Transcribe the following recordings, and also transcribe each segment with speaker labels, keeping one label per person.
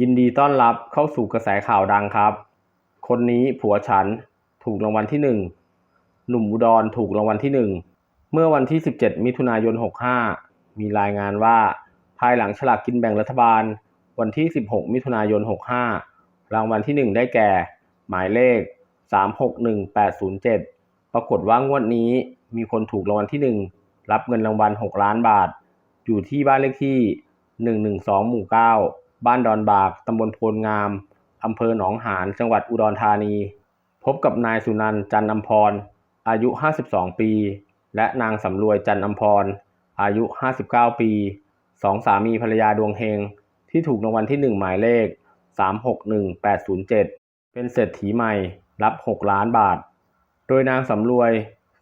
Speaker 1: ยินดีต้อนรับเข้าสู่กระแสข่าวดังครับ คนนี้ผัวฉันถูกรางวัลที่หนึ่งหนุ่มอุดรถูกรางวัลที่หนึ่งเมื่อวันที่ 17 มิถุนายน 65 มีรายงานว่า ภายหลังฉลากกินแบ่งรัฐบาล วันที่ 16 มิถุนายน 65 รางวัลที่ 1 ได้แก่ หมายเลข 361807 ปรากฏว่างวดนี้มีคนถูกรางวัลที่ 1 รับเงินรางวัล 6 ล้านบาท อยู่ที่บ้านเลขที่ 112 หมู่ 9 บ้านดอนบากตำบลโพลงาม อำเภอหนองหาน จังหวัดอุดรธานี พบกับนายสุนันท์จันอำพร อายุ 52 ปี และนางสำรวยจันอำพร อายุ 59 ปี สองสามีภรรยาดวงเฮง ที่ถูกรางวัลที่ 1 หมายเลข 361807 เป็นเศรษฐีใหม่ รับ 6 ล้านบาท โดยนางสำรวย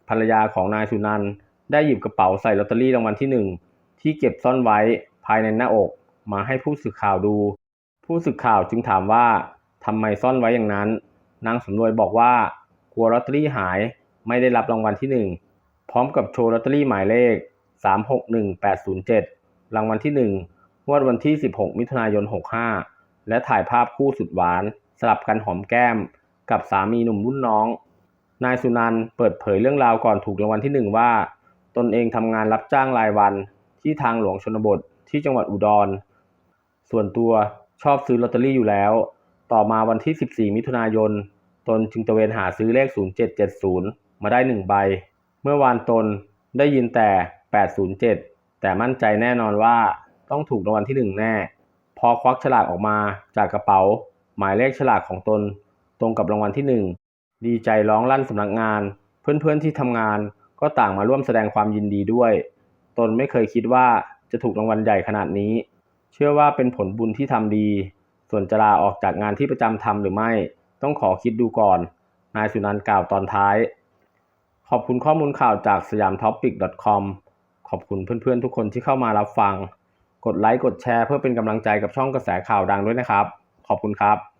Speaker 1: ภรรยาของนายสุนันท์ได้หยิบกระเป๋าใส่ลอตเตอรี่รางวัลที่ 1 ที่เก็บซ่อนไว้ภายในหน้าอก มาให้ผู้สื่อข่าวดู ผู้สื่อข่าวจึงถามว่าทำไมซ่อนไว้อย่างนั้น นางสำรวยบอกว่ากลัวลอตเตอรี่หายไม่ได้รับรางวัลที่1พร้อมกับโชว์ลอตเตอรี่หมายเลข 361807 รางวัลที่ 1 งวดวันที่ 16 มิถุนายน 65 และถ่ายภาพคู่สุดหวาน สลับกันหอมแก้ม กับสามีหนุ่มรุ่นน้อง นายสุนันเปิดเผยเรื่องราวก่อนถูกรางวัลที่ 1 ว่า ตนเองทำงานรับจ้างรายวันที่ทางหลวงชนบทที่จังหวัดอุดร ส่วนตัวชอบซื้อลอตเตอรี่อยู่แล้ว ต่อมาวันที่ 14 มิถุนายน ตนจึงตะเวนหาซื้อเลข 0770 มาได้ 1 ใบ เมื่อวานตนได้ยินแต่ 807 แต่มั่นใจแน่นอนว่าต้องถูกรางวัลที่ 1 แน่ พอควักฉลากออกมาจากกระเป๋า หมายเลขฉลากของตนตรงกับรางวัลที่ 1 ดีใจร้องลั่นสำนักงาน เพื่อนๆที่ทำงานก็ต่างมาร่วมแสดงความยินดีด้วย ตนไม่เคยคิดว่าจะถูกรางวัลใหญ่ขนาดนี้ เชื่อว่าเป็นผลบุญที่ทำดี ส่วนจะลาออกจากงานที่ประจำทำหรือไม่ ต้องขอคิดดูก่อน นายสุนันท์กล่าวตอนท้าย ขอบคุณข้อมูลข่าวจากสยามท็อปิก .com ขอบคุณเพื่อนๆทุกคนที่เข้ามารับฟัง กดไลค์กดแชร์เพื่อเป็นกำลังใจกับช่องกระแสข่าวดังด้วยนะครับ ขอบคุณครับ